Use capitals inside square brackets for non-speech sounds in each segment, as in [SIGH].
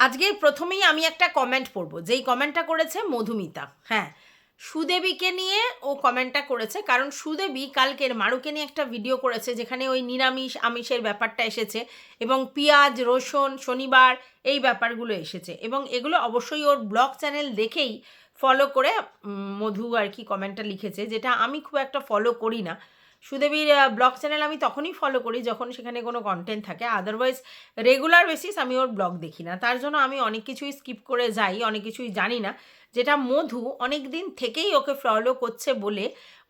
আজকে প্রথমেই আমি একটা কমেন্ট পড়ব। যেই কমেন্টটা করেছে মধুমিতা। হ্যাঁ সুদেবীকে নিয়ে ও কমেন্টটা করেছে, কারণ সুদেবী কালকের মারুকে নিয়ে একটা ভিডিও করেছে, যেখানে ওই নিরামিষ আমিষের ব্যাপারটা এসেছে এবং পেঁয়াজ, রসুন, শনিবার এই ব্যাপারগুলো এসেছে। এবং এগুলো অবশ্যই ওর ব্লগ চ্যানেল দেখেই ফলো করে মধু আর কি কমেন্টটা লিখেছে, যেটা আমি খুব একটা ফলো করি না। সুদেবীর ব্লগ চ্যানেল আমি তখনই ফলো করি যখন সেখানে কোনো কন্টেন্ট থাকে। আদারওয়াইজ রেগুলার বেসিস আমি ওর ব্লগ দেখি না। তার জন্য আমি অনেক কিছুই স্কিপ করে যাই, অনেক কিছুই জানি না। যেটা মধু অনেক দিন থেকেই ওকে ফলো করছে বলে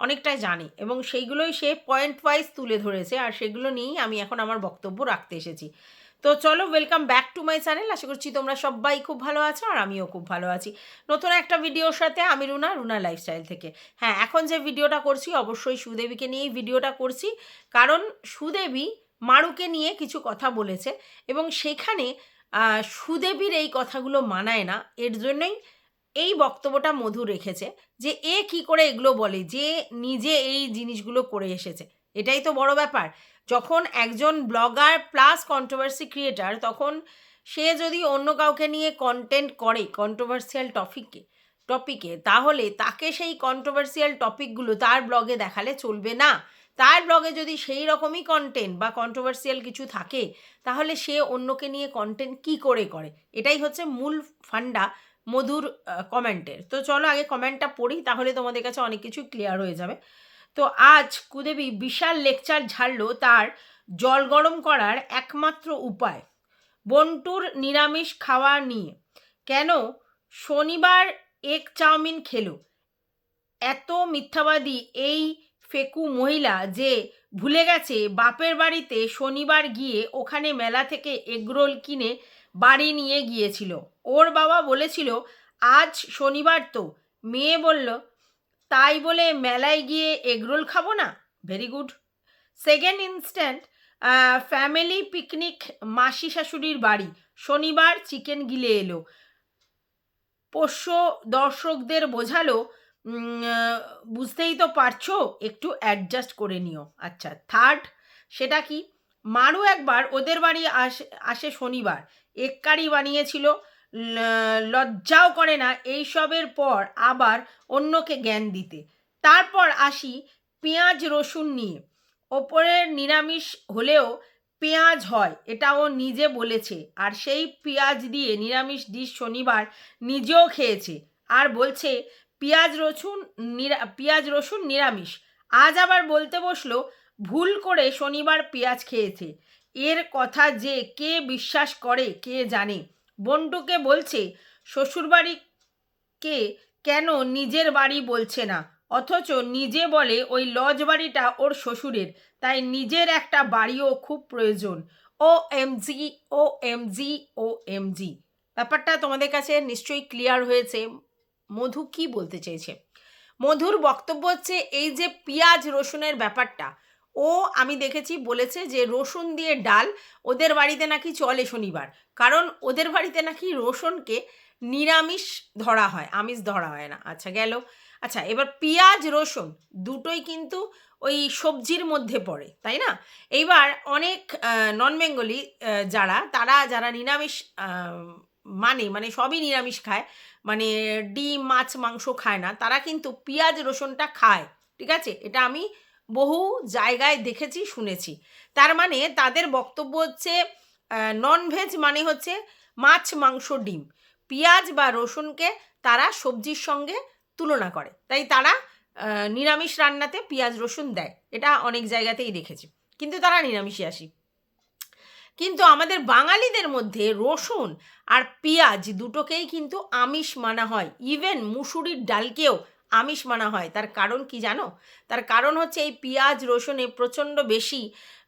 অনেকটাই জানে এবং সেইগুলোই সে পয়েন্ট ওয়াইজ তুলে ধরেছে আর সেগুলো নিয়েই আমি এখন আমার বক্তব্য রাখতে এসেছি। তো চলো welcome back to my channel আশা করছি তোমরা সবাই খুব ভালো আছো আর আমিও খুব ভালো আছি। নতুন একটা ভিডিওর সাথে আমি রুনা রুনা লাইফস্টাইল থেকে। হ্যাঁ এখন যে ভিডিওটা করছি, অবশ্যই সুদেবীকে নিয়েই ভিডিওটা করছি। কারণ সুদেবী মারুকে নিয়ে কিছু কথা বলেছে এবং সেখানে সুদেবীর এই কথাগুলো মানায় না। এর জন্যই এই বক্তব্যটা মধু রেখেছে যে, এ কি করে এগুলো বলে? যে নিজে এই জিনিসগুলো করে এসেছে। এটাই তো বড় ব্যাপার। যখন একজন ব্লগার প্লাস কন্ট্রোভার্সি ক্রিয়েটার তখন সে যদি অন্য কাউকে নিয়ে কন্টেন্ট করে কন্ট্রোভার্সিয়াল টপিকে টপিকে তাহলে তাকে সেই কন্ট্রোভার্সিয়াল টপিকগুলো তার ব্লগে দেখালে চলবে না। তার ব্লগে যদি সেই রকমই কন্টেন্ট বা কন্ট্রোভার্সিয়াল কিছু থাকে, তাহলে সে অন্যকে নিয়ে কন্টেন্ট কি করে করে? এটাই হচ্ছে মূল ফান্ডা মধুর কমেন্টের তো চলো আগে কমেন্টটা পড়ি, তাহলে তোমাদের কাছে অনেক কিছু ক্লিয়ার হয়ে যাবে। তো আজ কুদেবী বিশাল লেকচার ঝাড়লো তার জল গরম করার একমাত্র উপায়, বন্টুর নিরামিষ খাওয়া নিয়ে। কেন? শনিবার এক চাউমিন খেলো। এত মিথ্যাবাদী এই ফেকু মহিলা যে ভুলে গেছে বাপের বাড়িতে শনিবার গিয়ে ওখানে মেলা থেকে এগরোল কিনে বাড়ি নিয়ে গিয়েছিল। ওর বাবা বলেছিল, আজ শনিবার তো। মেয়ে বলল তাই বলে মেলায় গিয়ে এগরোল খাব না? Very good second instant family picnic মাসি শাশুড়ির বাড়ি। শনিবার চিকেন গিলে এলো। পোষ্য দর্শকদের বোঝালো বুঝতেই তো পারছ, একটু অ্যাডজাস্ট করে নিও। আচ্ছা থার্ড সেটা কি? মারু একবার ওদের বাড়ি আসে আসে শনিবার। এক কারি বানিয়েছিল। লজ্জাও করে না এইসবের পর আবার অন্যকে জ্ঞান দিতে। তারপর আসি পেঁয়াজ রসুন নিয়ে। ওপরের নিরামিষ হলেও পেঁয়াজ হয় এটা ও নিজে বলেছে। আর সেই পেঁয়াজ দিয়ে নিরামিষ ডিশ শনিবার নিজেও খেয়েছে। আর বলছে, পেঁয়াজ রসুন নিরা, পেঁয়াজ রসুন নিরামিষ। আজ আবার বলতে বসল, ভুল করে শনিবার পেঁয়াজ খেয়েছে। এর কথা যে কে বিশ্বাস করে, কে জানে? বন্টুকে বলছে শ্বশুরবাড়িকে কেন নিজের বাড়ি বলছে না? অথচ নিজে বলে ওই লজ বাড়িটা ওর শ্বশুরের, তাই নিজের একটা বাড়িও খুব প্রয়োজন। O M G O M G O M G ব্যাপারটা তোমাদের কাছে নিশ্চয়ই ক্লিয়ার হয়েছে। মধু কি বলতে চেয়েছে? মধুর বক্তব্য হচ্ছে এই যে পেঁয়াজ রসুনের ব্যাপারটা। ও আমি দেখেছি বলেছে যে রসুন দিয়ে ডাল ওদের বাড়িতে নাকি চলে শনিবার। কারণ ওদের বাড়িতে নাকি রসুনকে নিরামিষ ধরা হয়, আমিষ ধরা হয় না। আচ্ছা গেল। আচ্ছা এবার পেঁয়াজ, রসুন দুটোই কিন্তু ওই সবজির মধ্যে পড়ে, তাই না? এইবার অনেক নন বেঙ্গলি যারা, তারা যারা নিরামিষ মানে মানে সবই নিরামিষ খায় মানে ডিম, মাছ, মাংস খায় না, তারা কিন্তু পেঁয়াজ, রসুনটা খায়, ঠিক আছে? এটা আমি বহু জায়গায় দেখেছি, শুনেছি। তার মানে তাদের বক্তব্য হচ্ছে ননভেজ মানে হচ্ছে মাছ, মাংস, ডিম। পেঁয়াজ বা রসুনকে তারা সবজির সঙ্গে তুলনা করে। তাই তারা নিরামিষ রান্নাতে পেঁয়াজ, রসুন দেয়। এটা অনেক জায়গাতেই দেখেছি। কিন্তু তারা নিরামিষই আসি। কিন্তু আমাদের বাঙালিদের মধ্যে রসুন আর পেঁয়াজ দুটোকেই কিন্তু আমিষ মানা হয়। ইভেন মুসুরির ডালকেও আমিষ মানা হয়। তার কারণ কি জানো? তার কারণ হচ্ছে এই পেঁয়াজ রসুনে প্রচণ্ড বেশি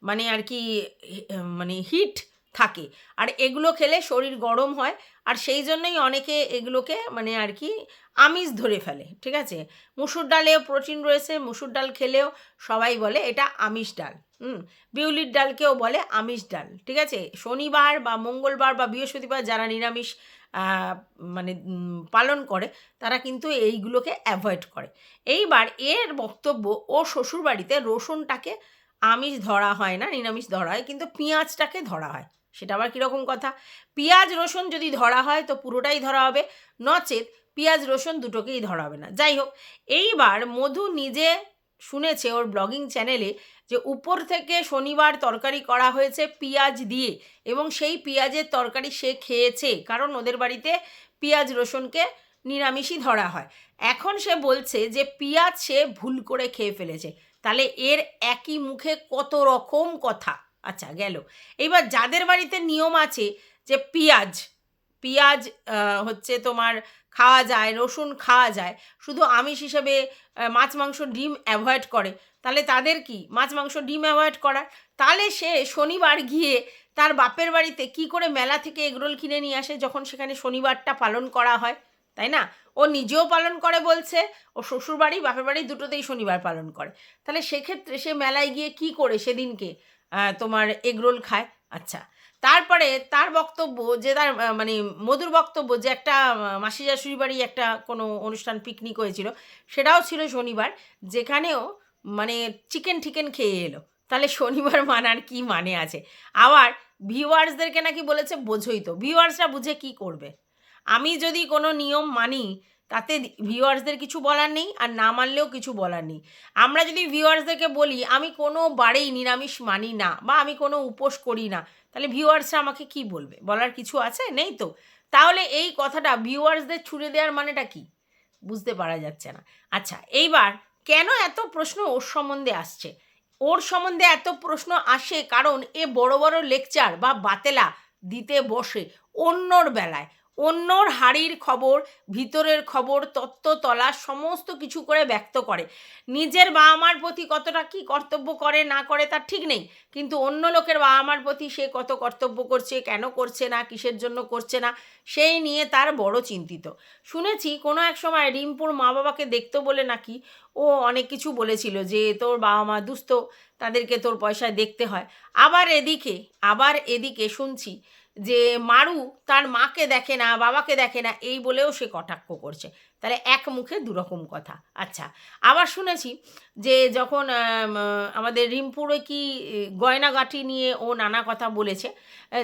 মানে আর কি মানে হিট থাকে। আর এগুলো খেলে শরীর গরম হয় আর সেই জন্যই অনেকে এগুলোকে মানে আর কি আমিষ ধরে ফেলে, ঠিক আছে? মুসুর ডালেও প্রোটিন রয়েছে, মুসুর ডাল খেলেও সবাই বলে এটা আমিষ ডাল, হুম? বিউলির ডালকেও বলে আমিষ ডাল, ঠিক আছে? শনিবার বা মঙ্গলবার বা বৃহস্পতিবার যারা নিরামিষ মানে পালন করে, তারা কিন্তু এইগুলোকে অ্যাভয়েড করে। এইবার এর বক্তব্য, ও শ্বশুরবাড়িতে রসুনটাকে আমিষ ধরা হয় না, নিরামিষ ধরা হয়, কিন্তু পেঁয়াজটাকে ধরা হয়। সেটা আবার কীরকম কথা? পেঁয়াজ, রসুন যদি ধরা হয়, তো পুরোটাই ধরা হবে। নচেত পেঁয়াজ, রসুন দুটোকেই ধরা হবে না। যাই হোক, এইবার মধু নিজে শুনেছে ওর ব্লগিং চ্যানেলে যে উপর থেকে শনিবার তরকারি করা হয়েছে পেঁয়াজ দিয়ে এবং সেই পেঁয়াজের তরকারি সে খেয়েছে, কারণ ওদের বাড়িতে পেঁয়াজ রসুনকে নিরামিষই ধরা হয়। এখন সে বলছে যে পেঁয়াজ সে ভুল করে খেয়ে ফেলেছে। তাহলে এর একই মুখে কত রকম কথা? আচ্ছা গেল। এবার যাদের বাড়িতে নিয়ম আছে যে পেঁয়াজ পেঁয়াজ হচ্ছে তোমার খাওয়া যায়, রসুন খাওয়া যায়, শুধু আমিষ হিসেবে মাছ, মাংস, ডিম অ্যাভয়েড করে তাহলে তাদের কি? মাছ, মাংস, ডিম অ্যাভয়েড করার। তাহলে সে শনিবার গিয়ে তার বাপের বাড়িতে কি করে মেলা থেকে এগরোল কিনে নিয়ে আসে যখন সেখানে শনিবারটা পালন করা হয়? তাই না? ও নিজেও পালন করে বলছে, ও শ্বশুর বাড়ি বাপের বাড়ি দুটোতেই শনিবার পালন করে। তাহলে সেক্ষেত্রে সে মেলায় গিয়ে কি করে সেদিনকে তোমার এগরোল খায়? আচ্ছা তারপরে তার বক্তব্য যে তার মানে মধুর বক্তব্য যে একটা মাসি শাশুড়ি বাড়ি একটা কোনো অনুষ্ঠান পিকনিক হয়েছিল, সেটাও ছিল শনিবার, যেখানেও মানে চিকেন টিকেন খেয়ে এলো। তাহলে শনিবার মানার কি মানে আছে? আবার ভিউয়ার্সদেরকে নাকি বলেছে, বোঝোই তো ভিউয়ার্সরা বুঝে কি করবে? আমি যদি কোনো নিয়ম মানি, তাতে ভিউয়ার্সদের কিছু বলার নেই, আর না মানলেও কিছু বলার নেই। আমরা যদি ভিউয়ার্সদেরকে বলি, আমি কোনো বারেই নিরামিষ মানি না, বা আমি কোনো উপোস করি না, তাহলে ভিউয়ার্সরা আমাকে কি বলবে? বলার কিছু আছে? নেই তো? তাহলে এই কথাটা ভিউয়ার্সদের ছুড়ে দেওয়ার মানেটা কি? বুঝতে পারা যাচ্ছে না। আচ্ছা এইবার কেন এত প্রশ্ন ওর সম্বন্ধে আসছে? ওর সম্বন্ধে এত প্রশ্ন আসে কারণ এ বড় বড় লেকচার বা বাতেলা দিতে বসে অন্যর বেলায়। অন্যর হাড়ির খবর, ভিতরের খবর, তত্ত্ব তলা সমস্ত কিছু করে ব্যক্ত করে। নিজের বাবা মার প্রতি কতটা কি কর্তব্য করে, না করে তার ঠিক নেই। কিন্তু অন্য লোকের বাবা মার প্রতি সে কত কর্তব্য করছে, কেন করছে না, কিসের জন্য করছে না, সেই নিয়ে তার বড় চিন্তিত। শুনেছি কোনো এক সময় রিম্পুর মা বাবাকে দেখতো বলে নাকি ও অনেক কিছু বলেছিল যে তোর বাবা মা দুস্থ তাদেরকে তোর পয়সায় দেখতে হয়। আবার এদিকে আবার এদিকে শুনছি যে মারু তার মাকে দেখে না, বাবাকে দেখে না, এই বলেও সে কটাক্ষ করছে। তাহলে এক মুখে দুরকম কথা। আচ্ছা আবার শুনেছি যে যখন আমাদের রিম্পুরে কি গয়নাগাটি নিয়ে ও নানা কথা বলেছে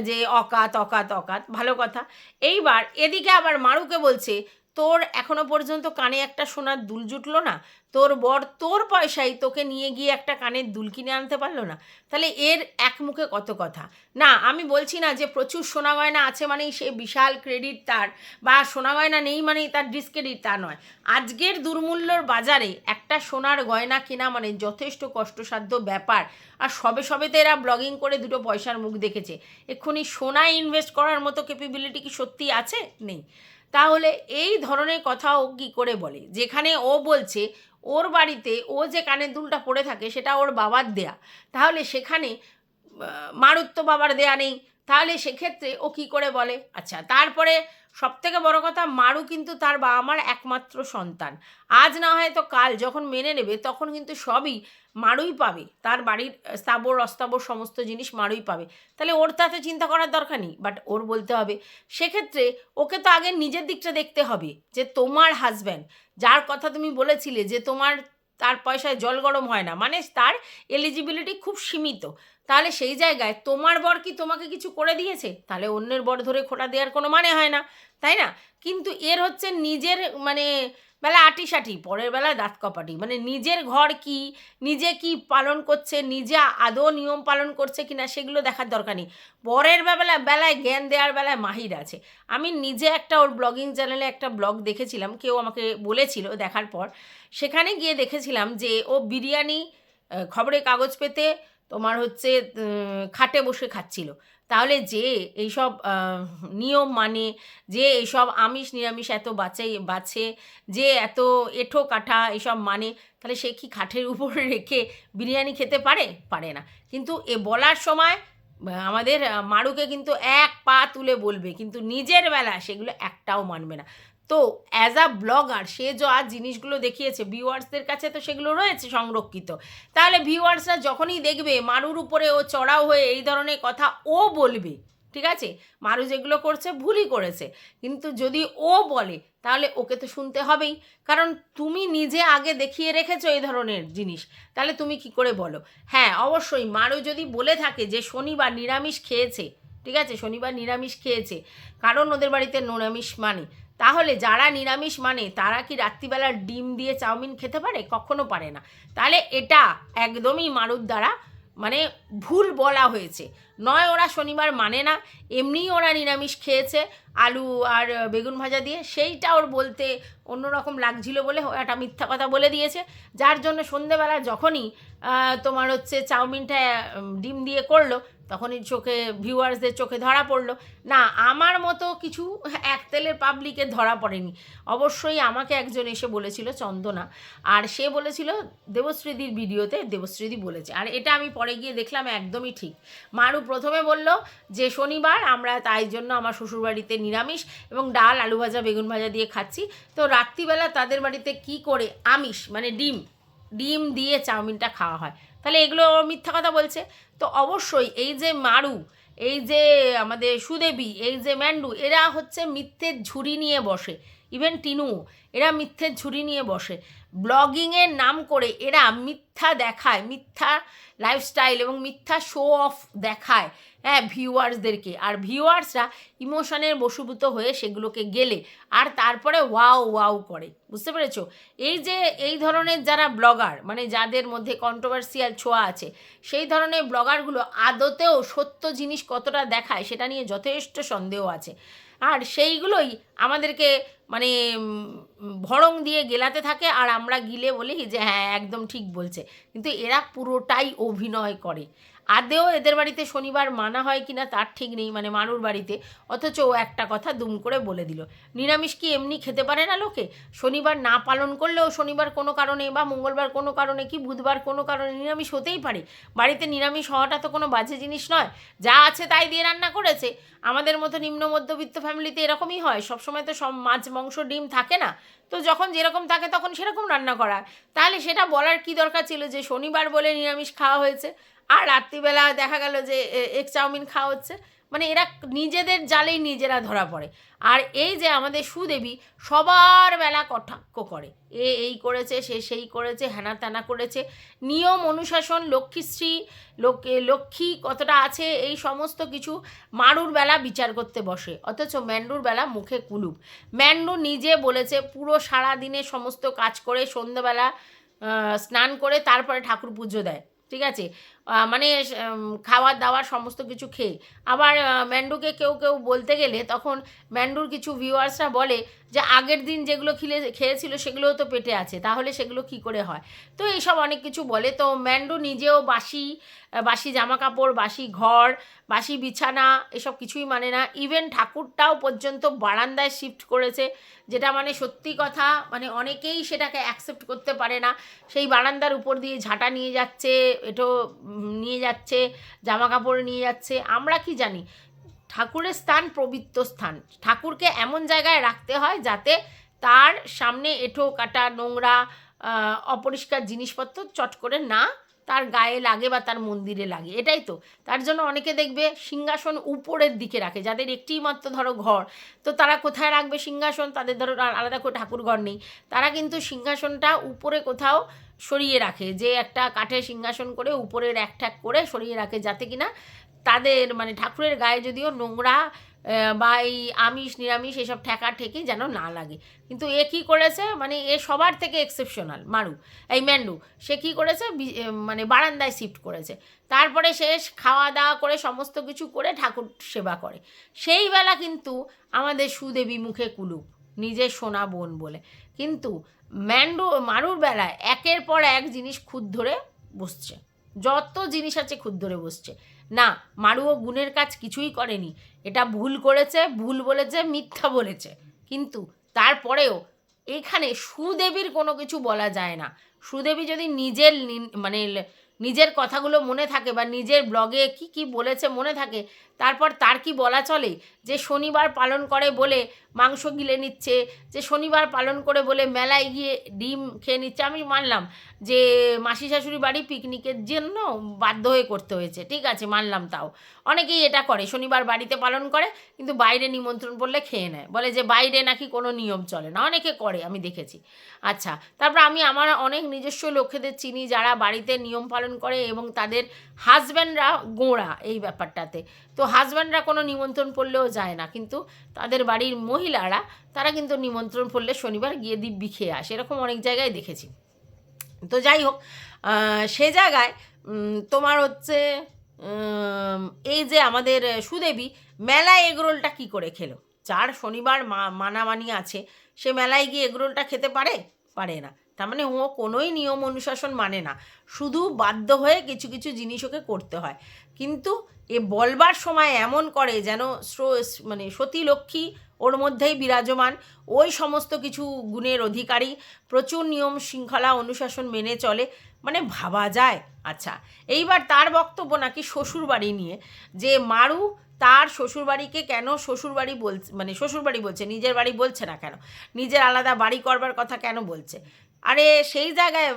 যে অকাত অকাত অকাত, ভালো কথা। এইবার এদিকে আবার মারুকে বলছে তোর এখনও পর্যন্ত কানে একটা সোনার দুল জুটলো না? তোর বর তোর পয়সায় তোকে নিয়ে গিয়ে একটা কানের দুল কিনে আনতে পারল না? তাহলে এর এক মুখে কত কথা? না, আমি বলছি না যে প্রচুর সোনা গয়না আছে মানেই সে বিশাল ক্রেডিট তার বা সোনা গয়না নেই মানেই তার ডিসক্রেডিট তা নয়। আজকের দুর্মূল্যর বাজারে একটা সোনার গয়না কেনা মানে যথেষ্ট কষ্টসাধ্য ব্যাপার। আর সবে সবে তো এরা ব্লগিং করে দুটো পয়সার মুখ দেখেছে। এক্ষুনি সোনায় ইনভেস্ট করার মতো ক্যাপেবিলিটি কি সত্যি আছে? নেই। তাহলে এই ধরনের কথাও কী করে বলে? যেখানে ও বলছে, ওর বাড়িতে ও যে কানের দুলটা পড়ে থাকে, সেটা ওর বাবার দেয়া। তাহলে সেখানে মারুর তো বাবার দেয়া নেই। তাহলে সেক্ষেত্রে ও কি করে বলে? আচ্ছা তারপরে সব থেকে বড় কথা, মারু কিন্তু তার বাবা মার একমাত্র সন্তান। আজ না হয় তো কাল যখন মেনে নেবে, তখন কিন্তু সবই মারুই পাবে। তার বাড়ির স্থাবর, অস্থাবর সমস্ত জিনিস মারুই পাবে। তাহলে ওর তাতে চিন্তা করার দরকার নেই বাট ওর বলতে হবে। সেক্ষেত্রে ওকে তো আগে নিজের দিকটা দেখতে হবে, যে তোমার হাজব্যান্ড যার কথা তুমি বলেছিলে যে তোমার, তার পয়সায় জল গরম হয় না মানে তার এলিজিবিলিটি খুব সীমিত। তাহলে সেই জায়গায় তোমার বর কি তোমাকে কিছু করে দিয়েছে? তাহলে অন্যের বর ধরে খোটা দেওয়ার কোনো মানে হয় না, তাই না? কিন্তু এর হচ্ছে নিজের মানে বেলা আটিসাটি পরের বেলায় দাঁত কপাটি। মানে নিজের ঘর কি নিজে কি পালন করছে নিজে আদৌ নিয়ম পালন করছে কি না সেগুলো দেখার দরকার নেই। পরের বেলা বেলায় জ্ঞান দেওয়ার বেলায় মাহির আছে। আমি নিজে একটা ওর ব্লগিং চ্যানেলে একটা ব্লগ দেখেছিলাম কেউ আমাকে বলেছিল দেখার পর। সেখানে গিয়ে দেখেছিলাম যে ও বিরিয়ানি আহ, খবরে কাগজ পেতে তোমার হচ্ছে খাটে বসে খাচ্ছিল। তাহলে যে এইসব নিয়ম মানে যে এইসব আমিষ নিরামিষ এত বাঁচে বাছে যে এত এঠো কাঠা এসব মানে তাহলে সে কি খাটের উপরে [LAUGHS] রেখে বিরিয়ানি খেতে পারে? পারে না। কিন্তু এ বলার সময় আমাদের মারুকে কিন্তু এক পা তুলে বলবে, কিন্তু নিজের বেলা সেগুলো একটাও মানবে না। তো অ্যাজ আ ব্লগার সে যা জিনিসগুলো দেখিয়েছে ভিউয়ার্সদের কাছে তো সেগুলো রয়েছে সংরক্ষিত। তাহলে ভিউয়ার্সরা যখনই দেখবে, মারুর উপরে ও চড়াও হয়ে এই ধরনের কথা ও বলবে, ঠিক আছে? মারু যেগুলো করছে, ভুলই করেছে। কিন্তু যদি ও বলে, তাহলে ওকে তো শুনতে হবেই। কারণ তুমি নিজে আগে দেখিয়ে রেখেছো এই ধরনের জিনিস, তাহলে তুমি কি করে বলো? হ্যাঁ অবশ্যই মারু যদি বলে থাকে যে, শনিবার নিরামিষ খেয়েছে, ঠিক আছে? শনিবার নিরামিষ খেয়েছে। কারণ ওদের বাড়িতে নিরামিষ মানে। তাহলে যারা নিরামিষ মানে তারা কি রাত্রিবেলার ডিম দিয়ে চাউমিন খেতে পারে? কখনো পারে না। তাহলে এটা একদমই মারুর দ্বারা মানে ভুল বলা হয়েছে। নয় ওরা শনিবার মানে না, এমনিই ওরা নিরামিষ খেয়েছে, আলু আর বেগুন ভাজা দিয়ে। সেইটা ওর বলতে অন্যরকম লাগছিল বলে একটা মিথ্যা কথা বলে দিয়েছে। যার জন্য সন্ধেবেলা যখনই তোমার হচ্ছে চাউমিনটা ডিম দিয়ে করল, তখনই চোখে, ভিউয়ার্সদের চোখে ধরা পড়ল। না, আমার মতো কিছু এক তেলের পাবলিকের ধরা পড়েনি। অবশ্যই আমাকে একজন এসে বলেছিল, চন্দনা। আর সে বলেছিল, দেবশ্রীদির ভিডিওতে দেবশ্রীদি বলেছে। আর এটা আমি পরে গিয়ে দেখলাম, একদমই ঠিক। মারু প্রথমে বলল যে, শনিবার, আমরা তাই জন্য আমার শ্বশুরবাড়িতে নিরামিষ এবং ডাল, আলু ভাজা, বেগুন ভাজা দিয়ে খাচ্ছি। তো রাত্রিবেলা তাদের বাড়িতে কি করে আমিষ মানে ডিম ডিম দিয়ে চাউমিনটা খাওয়া হয়। তাহলে এগুলো মিথ্যা কথা বলছে। তো অবশ্যই এই যে মারু, এই যে আমাদের সুদেবী, এই যে ম্যান্ডু, এরা হচ্ছে মিথ্যের ঝুড়ি নিয়ে বসে। ইভেন টিনু এরা মিথ্যের ঝুড়ি নিয়ে বসে। ব্লগিংয়ের নাম করে এরা মিথ্যা দেখায়, মিথ্যা লাইফস্টাইল এবং মিথ্যা শো অফ দেখায় হ্যাঁ ভিউয়ার্সদেরকে আর ভিউয়ার্সরা ইমোশনের বশীভূত হয়ে সেগুলোকে গেলে, আর তারপরে ওয়াও ওয়াও করে। বুঝতে পেরেছ? এই যে, এই ধরনের যারা ব্লগার মানে যাদের মধ্যে কন্ট্রোভার্সিয়াল ছোঁয়া আছে, সেই ধরনের ব্লগারগুলো আদতেও সত্য জিনিস কতটা দেখায় সেটা নিয়ে যথেষ্ট সন্দেহ আছে। আর সেইগুলোই আমাদেরকে মানে ভরং দিয়ে গেলাতে থাকে আর আমরা গিলে বলি যে হ্যাঁ একদম ঠিক বলছে। কিন্তু এরা পুরোটাই অভিনয় করে। আদেও এদের বাড়িতে শনিবার মানা হয় কি না তার ঠিক নেই মানে মানুর বাড়িতে। অথচ ও একটা কথা দুম করে বলে দিল। নিরামিষ কি এমনি খেতে পারে না লোকে? শনিবার না পালন করলেও শনিবার কোনো কারণে বা মঙ্গলবার কোনো কারণে কি বুধবার কোনো কারণে নিরামিষ হতেই পারে? বাড়িতে নিরামিষ হওয়াটা তো কোনো বাজে জিনিস নয়। যা আছে তাই দিয়ে রান্না করেছে। আমাদের মতো নিম্ন মধ্যবিত্ত ফ্যামিলিতে এরকমই হয়। সবসময় তো সব মাছ, মাংস, ডিম থাকে না। তো যখন যেরকম থাকে তখন সেরকম রান্না করা। তাহলে সেটা বলার কি দরকার ছিল যে শনিবার বলে নিরামিষ খাওয়া হয়েছে? আর রাত্রিবেলা দেখা গেল যে এগ চাউমিন খাওয়া হচ্ছে। মানে এরা নিজেদের জালেই নিজেরা ধরা পড়ে। আর এই যে আমাদের সুদেবী সবার বেলা কটাক্ষ করে। এ এই করেছে, সে সেই করেছে হ্যানা ত্যানা করেছে। নিয়ম অনুশাসন, লক্ষ্মীশ্রী, লোকে লক্ষ্মী কতটা আছে, এই সমস্ত কিছু মারুর বেলা বিচার করতে বসে। অথচ ম্যান্ডুর বেলা মুখে কুলুপ। ম্যান্ডু নিজে বলেছে, পুরো সারা দিনে সমস্ত কাজ করে সন্ধ্যেবেলা স্নান করে তারপরে ঠাকুর পুজো দেয়। ঠিক আছে? মানে খাওয়া দাওয়া সমস্ত কিছু খেয়ে। আবার ম্যান্ডুকে কেউ কেউ বলতে গেলে তখন ম্যান্ডুর কিছু ভিউয়ার্সরা বলে যে আগের দিন যেগুলো খিলে, খেয়েছিল সেগুলোও তো পেটে আছে, তাহলে সেগুলো কি করে হয়? তো এইসব অনেক কিছু বলে। তো ম্যান্ডু নিজেও বাসি বাসি জামা কাপড় বাসি ঘর, বাসি বিছানা, এসব কিছুই মানে না। ইভেন ঠাকুরটাও পর্যন্ত বারান্দায় শিফট করেছে, যেটা মানে সত্যি কথা মানে অনেকেই সেটাকে অ্যাকসেপ্ট করতে পারে না। সেই বারান্দার উপর দিয়ে ঝাঁটা নিয়ে যাচ্ছে, এটো নিয়ে যাচ্ছে জামা কাপড় নিয়ে যাচ্ছে। আমরা কি জানি? ঠাকুরের স্থান, পবিত্র স্থান। ঠাকুরকে এমন জায়গায় রাখতে হয় যাতে তার সামনে এঁঠো, কাটা, নোংরা অপরিষ্কার জিনিসপত্র চট করে না তার গায়ে লাগে বা তার মন্দিরে লাগে। এটাই তো। তার জন্য অনেকে দেখবে সিংহাসন উপরের দিকে রাখে, যাদের একটি মাত্র ধরো ঘর। তো তারা কোথায় রাখবে সিংহাসন? তাদের ধরো আলাদা করে ঠাকুর ঘর নেই। তারা কিন্তু সিংহাসনটা উপরে কোথাও সরিয়ে রাখে, যে একটা কাঠের সিংহাসন করে উপরের এক ঠ্যাক করে সরিয়ে রাখে, যাতে কিনা তাদের মানে ঠাকুরের গায়ে যদিও নোংরা বা এই আমিষ, নিরামিষ এসব ঠেকা ঠেকি যেন না লাগে। কিন্তু এ কী করেছে? মানে এ সবার থেকে এক্সেপশনাল মারু। এই ম্যান্ডু, সে কী করেছে? মানে বারান্দায় শিফট করেছে। তারপরে শেষ খাওয়া দাওয়া করে, সমস্ত কিছু করে ঠাকুর সেবা করে। সেই বেলা কিন্তু আমাদের সুদেবী মুখে কুলুপ নিজের সোনা বোন বলে। কিন্তু ম্যান্ডু, মারুর বেলায় একের পর এক জিনিস খুদ ধরে বসছে। যত জিনিস আছে খুদ ধরে বসছে। না, মারুও গুণের কাজ কিছুই করেনি। এটা ভুল করেছে, ভুল বলেছে, মিথ্যা বলেছে। কিন্তু তারপরেও এখানে সুদেবীর কোনো কিছু বলা যায় না। সুদেবী যদি নিজের মানে নিজের কথাগুলো মনে থাকে বা নিজের ব্লগে কি কি বলেছে মনে থাকে, তারপর তার কি বলা চলে? যে শনিবার পালন করে বলে মাংস গিলে নিচ্ছে, যে শনিবার পালন করে বলে মেলায় গিয়ে ডিম খেয়ে নিচ্ছে। আমি মানলাম যে মাসি শাশুড়ি বাড়ি পিকনিকের জন্য বাধ্য হয়ে করতে হয়েছে। ঠিক আছে, মানলাম তাও। অনেকেই এটা করে, শনিবার বাড়িতে পালন করে, কিন্তু বাইরে নিমন্ত্রণ পড়লে খেয়ে নেয়। বলে যে বাইরে নাকি কোনো নিয়ম চলে না। অনেকে করে, আমি দেখেছি। আচ্ছা তারপর আমি আমার অনেক নিজস্ব লোকেদের চিনি, যারা বাড়িতে নিয়ম পালন বারণ করে এবং তাদের হাজব্যান্ডরা গোঁড়া এই ব্যাপারটাতে। তো হাজব্যান্ডরা কোনো নিমন্ত্রণ পড়লেও যায় না, কিন্তু তাদের বাড়ির মহিলারা, তারা কিন্তু নিমন্ত্রণ পড়লে শনিবার গিয়ে দিব্যি খেয়ে আসে, এরকম অনেক জায়গায় দেখেছি। তো যাই হোক সে জায়গায় তোমার হচ্ছে এই যে আমাদের সুদেবী মেলায় এগরোলটা কি করে খেলো? যার শনিবার মা- মানামানি আছে, সে মেলায় গিয়ে এগরোলটা খেতে পারে? পারে না। তার মানে ও কোনোই নিয়ম অনুশাসন মানে না। শুধু বাধ্য হয়ে কিছু কিছু জিনিস ওকে করতে হয়। কিন্তু এ বলবার সময় এমন করে যেন মানে সতী লক্ষ্মী ওর মধ্যেই বিরাজমান। ওই সমস্ত কিছু গুণের অধিকারী প্রচুর নিয়ম শৃঙ্খলা অনুশাসন মেনে চলে। মানে ভাবা যায়। আচ্ছা এইবার তার বক্তব্য নাকি শ্বশুরবাড়ি নিয়ে। যে মারু তার শ্বশুরবাড়িকে কেন শ্বশুরবাড়ি বলছে মানে শ্বশুরবাড়ি বলছে, নিজের বাড়ি বলছে না কেন? নিজের আলাদা বাড়ি করবার কথা কেন বলছে? আরে সেই জায়গায়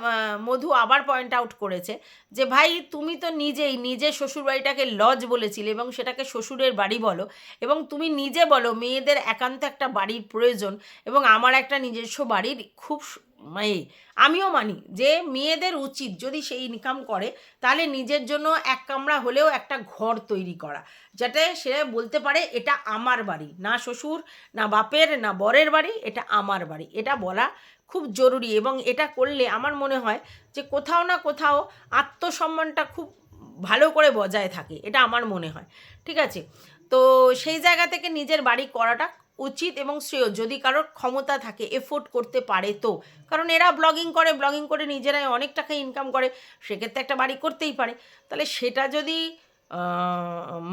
মধু আবার পয়েন্ট আউট করেছে যে, ভাই, তুমি তো নিজেই নিজের শ্বশুরবাড়িটাকে লজ বলেছিলে এবং সেটাকে শ্বশুরের বাড়ি বলো এবং তুমি নিজে বলো মেয়েদের একান্ত একটা বাড়ির প্রয়োজন এবং আমার একটা নিজস্ব বাড়ির খুব মানে আমিও মানি যে, মেয়েদের উচিত যদি সেই ইনকাম করে, তাহলে নিজের জন্য এক কামরা হলেও একটা ঘর তৈরি করা। যাতে সে বলতে পারে, এটা আমার বাড়ি। না শ্বশুর, না বাপের, না বরের বাড়ি, এটা আমার বাড়ি। এটা বলা খুব জরুরি এবং এটা করলে আমার মনে হয় যে কোথাও না কোথাও আত্মসম্মানটা খুব ভালো করে বজায় থাকে, এটা আমার মনে হয়। ঠিক আছে? তো সেই জায়গা থেকে নিজের বাড়ি করাটা উচিত এবং শ্রেয়। যদি কারোর ক্ষমতা থাকে এফোর্ড করতে পারে তো। কারণ এরা ব্লগিং করে ব্লগিং করে নিজেরাই অনেক টাকা ইনকাম করে, সেক্ষেত্রে একটা বাড়ি করতেই পারে। তাহলে সেটা যদি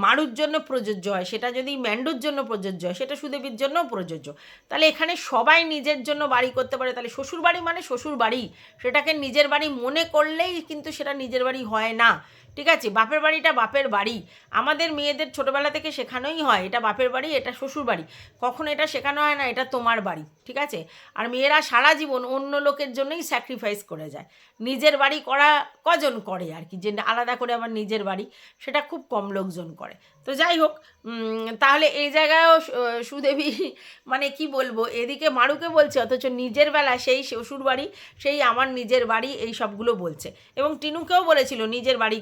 মারুর জন্য প্রযোজ্য হয়, সেটা যদি ম্যান্ডুর জন্য প্রযোজ্য হয়, সেটা সুদেবীর জন্যও প্রযোজ্য। তাহলে এখানে সবাই নিজের জন্য বাড়ি করতে পারে, তাহলে শ্বশুর বাড়ি মানে শ্বশুর বাড়ি সেটাকে নিজের বাড়ি মনে করলেই কিন্তু সেটা নিজের বাড়ি হয় না। ঠিক আছে? বাপের বাড়িটা বাপের বাড়ি। আমাদের মেয়েদের ছোটোবেলা থেকে শেখানোই হয়, এটা বাপের বাড়ি, এটা শ্বশুর বাড়ি। কখনো এটা শেখানো হয় না, এটা তোমার বাড়ি, ঠিক আছে? আর মেয়েরা সারা জীবন অন্য লোকের জন্যই স্যাক্রিফাইস করে যায়। নিজের বাড়ি করা কজন করে আর কি? যে আলাদা করে আমার নিজের বাড়ি, সেটা খুব কম লোকজন করে। তো যাই হোক তাহলে এই জায়গায়ও সুদেবী [LAUGHS] মানে কি বলব, এদিকে মারুকে বলছে, অথচ নিজের বেলা সেই শ্বশুর বাড়ি, সেই আমার নিজের বাড়ি, এই সবগুলো বলছে। এবং টিনুকেও বলেছিল নিজের বাড়ি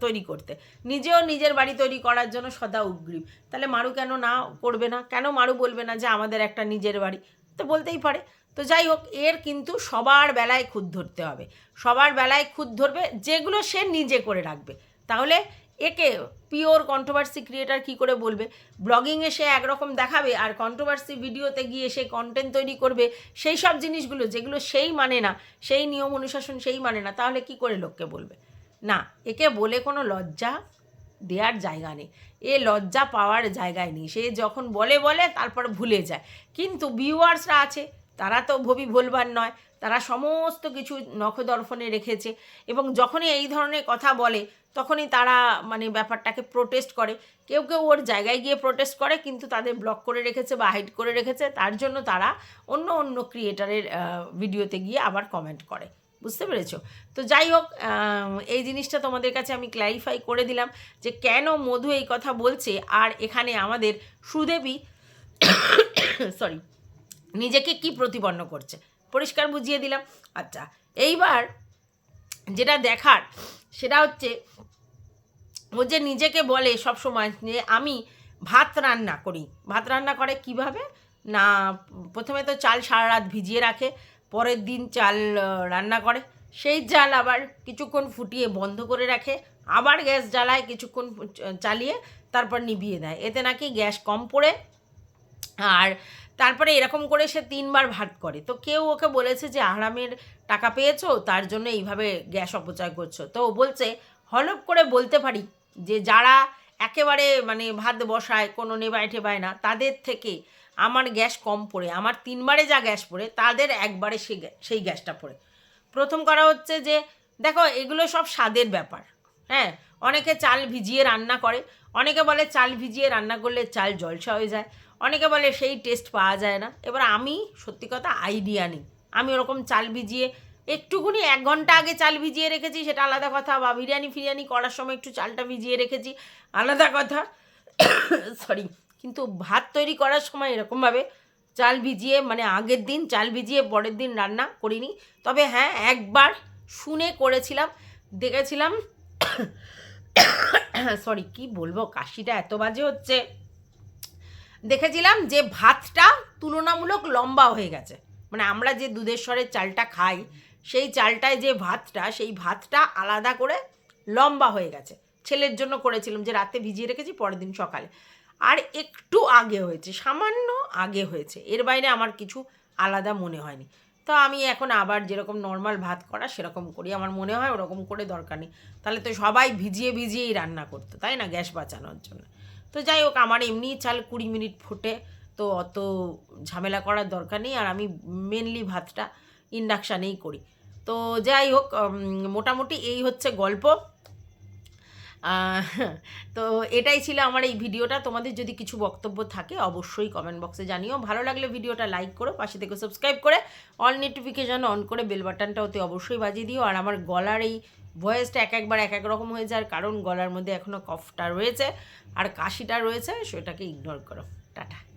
তৈরি করতে। নিজেও নিজের বাড়ি তৈরি করার জন্য সদা উগ্রীব। তাহলে মারু কেন না করবে না? কেন মারু বলবে না যে আমাদের একটা নিজের বাড়ি? তো বলতেই পারে। তো যাই হোক, এর কিন্তু সবার বেলায় খুদ ধরতে হবে। সবার বেলায় খুদ ধরবে, যেগুলো সে নিজে করে রাখবে। তাহলে একে পিওর কন্ট্রোভার্সি ক্রিয়েটার কি করে বলবে? ব্লগিংয়ে সে একরকম দেখাবে আর কন্ট্রোভার্সি ভিডিওতে গিয়ে সে কন্টেন্ট তৈরি করবে, সেই সব জিনিসগুলো যেগুলো সেই মানে না, সেই নিয়ম অনুশাসন সেই মানে না, তাহলে কি করে লোককে বলবে? না, একে বলে কোনো লজ্জা দেওয়ার জায়গা নেই। এ লজ্জা পাওয়ার জায়গায় নেই। সে যখন বলে বলে, তারপর ভুলে যায়। কিন্তু ভিউয়ার্সরা আছে, তারা তো ভবি ভুলবার নয়, তারা সমস্ত কিছু নখদর্পণে রেখেছে। এবং যখনই এই ধরনের কথা বলে তখনই তারা মানে ব্যাপারটাকে প্রোটেস্ট করে। কেউ কেউ ওর জায়গায় গিয়ে প্রোটেস্ট করে, কিন্তু তাদের ব্লক করে রেখেছে বা হাইড করে রেখেছে। তার জন্য তারা অন্য অন্য ক্রিয়েটারের ভিডিওতে গিয়ে আবার কমেন্ট করে। বুঝতে পেরেছ? তো যাই হোক এই জিনিসটা তোমাদের কাছে আমি ক্ল্যারিফাই করে দিলাম যে কেন মধু এই কথা বলছে, আর এখানে আমাদের সুদেবী [COUGHS] সরি নিজেকে কি প্রতিপন্ন করছে? পরিষ্কার বুঝিয়ে দিলাম। আচ্ছা এইবার যেটা দেখার সেটা হচ্ছে ও যে নিজেকে বলে সব সময় যে আমি ভাত রান্না করি। ভাত রান্না করে কীভাবে? না, প্রথমে তো চাল সারা রাত ভিজিয়ে রাখে, পরের দিন চাল রান্না করে। সেই চাল আবার কিছুক্ষণ ফুটিয়ে বন্ধ করে রাখে, আবার গ্যাস জ্বালায় কিছুক্ষণ চালিয়ে তারপর নিভিয়ে দেয়। এতে নাকি গ্যাস কম পড়ে, আর তারপরে এরকম করে সে তিনবার ভাত করে। তো কেউ ওকে বলেছে যে আরামের টাকা পেয়েছ, তার জন্য এইভাবে গ্যাস অপচয় করছ। তো ও বলছে, হলপ করে বলতে পারি যে, যারা একেবারে মানে ভাত বসায়, কোনো নেবায় ঠেবায় না, তাদের থেকে আমার গ্যাস কম পড়ে, আমার তিনবারে যা গ্যাস পড়ে, তাদের একবারে সেই সেই গ্যাসটা পড়ে। প্রথম করা হচ্ছে যে, দেখো, এগুলো সব স্বাদের ব্যাপার হ্যাঁ? অনেকে চাল ভিজিয়ে রান্না করে, অনেকে বলে চাল ভিজিয়ে রান্না করলে চাল জলসা হয়ে যায় অনেকে বলে সেই টেস্ট পাওয়া যায় না। এবার আমি, সত্যি কথা আইডিয়া নেই। আমি ওরকম চাল ভিজিয়ে, একটুকুনি এক ঘণ্টা আগে চাল ভিজিয়ে রেখেছি, সেটা আলাদা কথা, বা বিরিয়ানি ফিরিয়ানি করার সময় একটু চালটা ভিজিয়ে রেখেছি, আলাদা কথা। [COUGHS] সরি কিন্তু ভাত তৈরি করার সময় এরকমভাবে চাল ভিজিয়ে মানে আগের দিন চাল ভিজিয়ে পরের দিন রান্না করিনি। তবে হ্যাঁ একবার শুনে করেছিলাম, দেখেছিলাম। [COUGHS] সরি কি বলব, কাশিটা এত বাজে হচ্ছে। দেখেছিলাম যে ভাতটা তুলনামূলক লম্বা হয়ে গেছে। মানে আমরা যে দুধের স্বরের চালটা খাই, সেই চালটায় যে ভাতটা, সেই ভাতটা আলাদা করে লম্বা হয়ে গেছে। ছেলের জন্য করেছিলাম যে রাতে ভিজিয়ে রেখেছি, পরের দিন সকালে। আর একটু আগে হয়েছে, সামান্য আগে হয়েছে। এর বাইরে আমার কিছু আলাদা মনে হয়নি। তো আমি এখন আবার যেরকম নর্মাল ভাত করা, সেরকম করি। আমার মনে হয় ওরকম করে দরকার নেই। তাহলে তো সবাই ভিজিয়ে ভিজিয়েই রান্না করতো, তাই না? গ্যাস বাঁচানোর জন্য। তো যাই হোক, আমার এমনি চাল কুড়ি মিনিট ফোটে, তো অত ঝামেলা করার দরকার নেই, আর আমি মেনলি ভাতটা ইন্ডাকশানেই করি। তো যাই হোক মোটামুটি এই হচ্ছে গল্প। [LAUGHS] তো এটাই ছিল আমার এই ভিডিওটা। তোমাদের যদি কিছু বক্তব্য থাকে, অবশ্যই কমেন্ট বক্সে জানিও। ভালো লাগলে ভিডিওটা লাইক করো, পাশে থেকে সাবস্ক্রাইব করে অল নোটিফিকেশান অন করে বেল বাটনটা ওতে অবশ্যই বাজিয়ে দিও। আর আমার গলার এই ভয়েসটা এক একবার এক এক রকম হয়ে যায় কারণ গলার মধ্যে এখনও কফটা রয়েছে, আর কাশিটা রয়েছে, সেটাকে ইগনোর করো। টাটা।